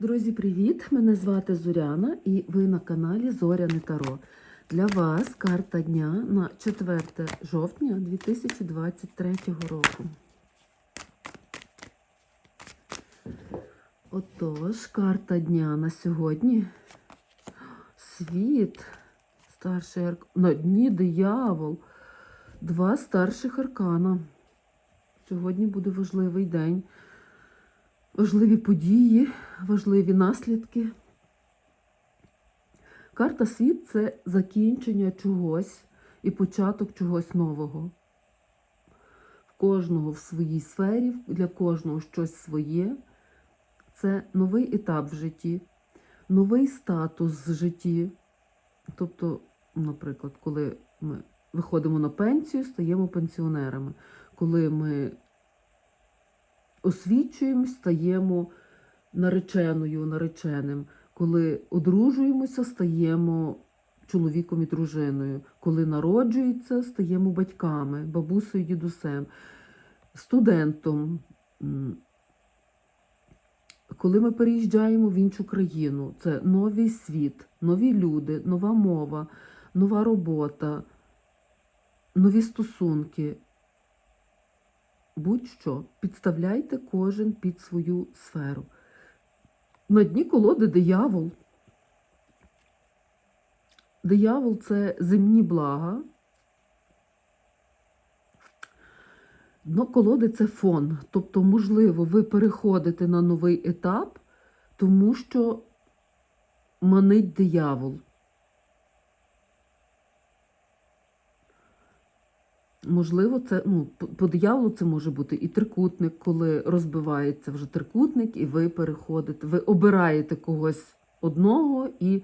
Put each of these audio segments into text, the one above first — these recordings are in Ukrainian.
Друзі, привіт! Мене звати Зоряна і ви на каналі Зоряне Таро. Для вас карта дня на 4 жовтня 2023 року. Отож, карта дня на сьогодні. Світ, старший арк... на дні диявол, два старших аркана. Сьогодні буде важливий день. Важливі події, важливі наслідки. Карта світ це закінчення чогось і початок чогось нового. В кожного в своїй сфері, для кожного щось своє. Це новий етап в житті, новий статус в житті. Тобто, наприклад, коли ми виходимо на пенсію, стаємо пенсіонерами. Коли ми освічуємось, стаємо нареченою, нареченим. Коли одружуємося, стаємо чоловіком і дружиною. Коли народжується, стаємо батьками, бабусею, дідусем, студентом. Коли ми переїжджаємо в іншу країну, це новий світ, нові люди, нова мова, нова робота, нові стосунки будь-що, підставляйте кожен під свою сферу. На дні колоди диявол. Диявол це земні блага. Дно колоди це фон. Тобто, можливо, ви переходите на новий етап, тому що манить диявол. Можливо, це ну, по- дияволу це може бути і трикутник, коли розбивається вже трикутник, і ви переходите, ви обираєте когось одного і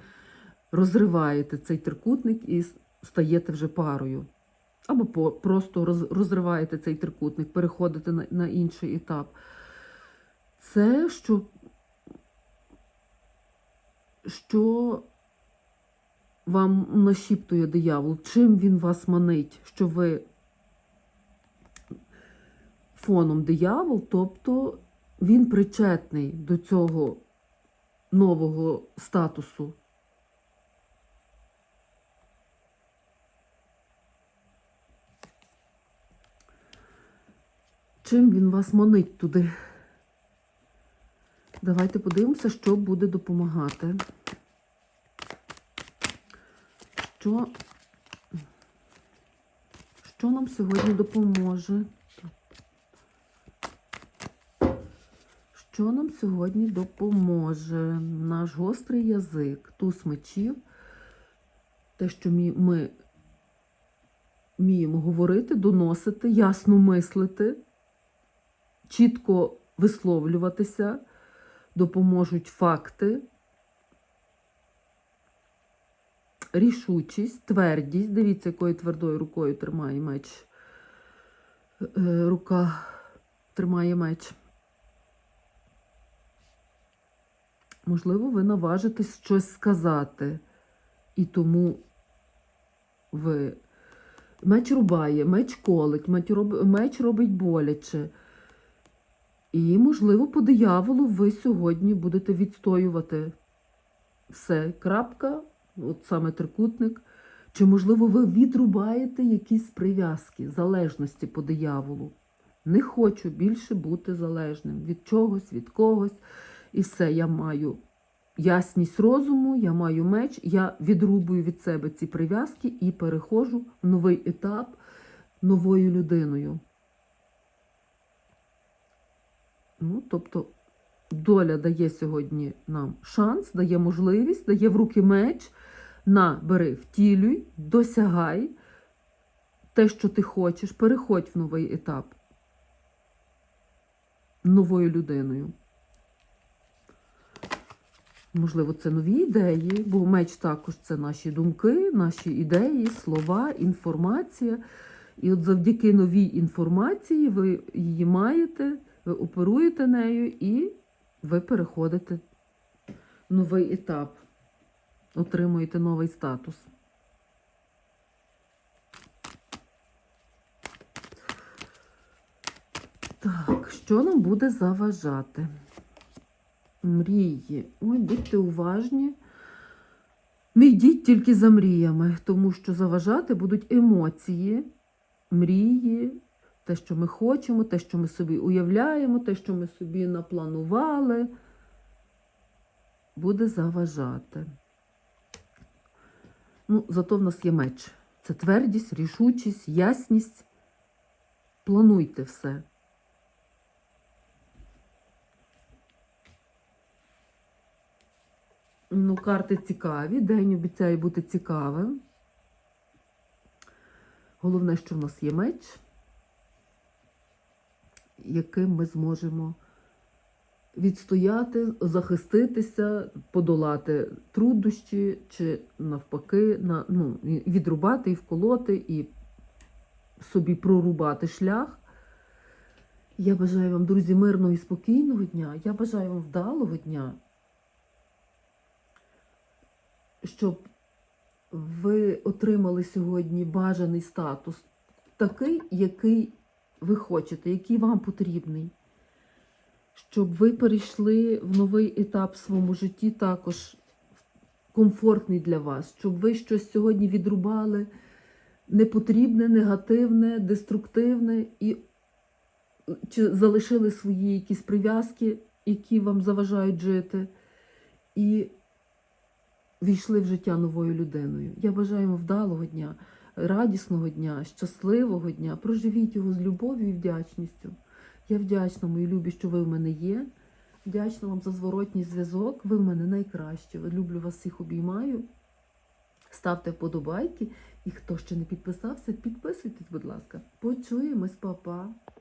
розриваєте цей трикутник і стаєте вже парою. Або по, просто роз, розриваєте цей трикутник, переходите на, на інший етап. Це що, що вам нашіптує диявол, чим він вас манить, що ви фоном диявол, тобто він причетний до цього нового статусу. Чим він вас манить туди? Давайте подивимося, що буде допомагати. Що, що нам сьогодні допоможе? Що нам сьогодні допоможе? Наш гострий язик, туз мечів, те, що ми вміємо говорити, доносити, ясно мислити, чітко висловлюватися, допоможуть факти, рішучість, твердість. Дивіться, якою твердою рукою тримає меч. Е, Рука тримає меч. Можливо, ви наважитесь щось сказати, і тому ви меч рубає, меч колить, меч, роб... меч робить боляче. І, можливо, по дияволу ви сьогодні будете відстоювати все. Крапка, от саме трикутник. Чи, можливо, ви відрубаєте якісь прив'язки, залежності по дияволу. Не хочу більше бути залежним від чогось, від когось. І все, я маю ясність розуму, я маю меч, я відрубую від себе ці прив'язки і переходжу в новий етап новою людиною. Ну, тобто, доля дає сьогодні нам шанс, дає можливість, дає в руки меч. На, бери, втілюй, досягай те, що ти хочеш, переходь в новий етап новою людиною. Можливо, це нові ідеї, бо меч також це наші думки, наші ідеї, слова, інформація. І от завдяки новій інформації ви її маєте, ви оперуєте нею і ви переходите новий етап, отримуєте новий статус. Так, що нам буде заважати? Мрії. Ой, будьте уважні. Не йдіть тільки за мріями, тому що заважати будуть емоції, мрії, те, що ми хочемо, те, що ми собі уявляємо, те, що ми собі напланували, буде заважати. Ну, зато в нас є меч. Це твердість, рішучість, ясність. Плануйте все. Ну, карти цікаві, день обіцяє бути цікавим. Головне, що в нас є меч, яким ми зможемо відстояти, захиститися, подолати труднощі, чи навпаки, на, ну, відрубати і вколоти, і собі прорубати шлях. Я бажаю вам, друзі, мирного і спокійного дня. Я бажаю вам вдалого дня. Щоб ви отримали сьогодні бажаний статус, такий, який ви хочете, який вам потрібний. Щоб ви перейшли в новий етап в своєму житті, також комфортний для вас, щоб ви щось сьогодні відрубали непотрібне, негативне, деструктивне і чи залишили свої якісь прив'язки, які вам заважають жити. І війшли в життя новою людиною. Я бажаю вам вдалого дня, радісного дня, щасливого дня. Проживіть його з любов'ю і вдячністю. Я вдячна, мої любі, що ви в мене є. Вдячна вам за зворотній зв'язок. Ви в мене найкращі. Люблю вас всіх обіймаю. Ставте вподобайки. І хто ще не підписався, підписуйтесь, будь ласка. Почуємось, па-па.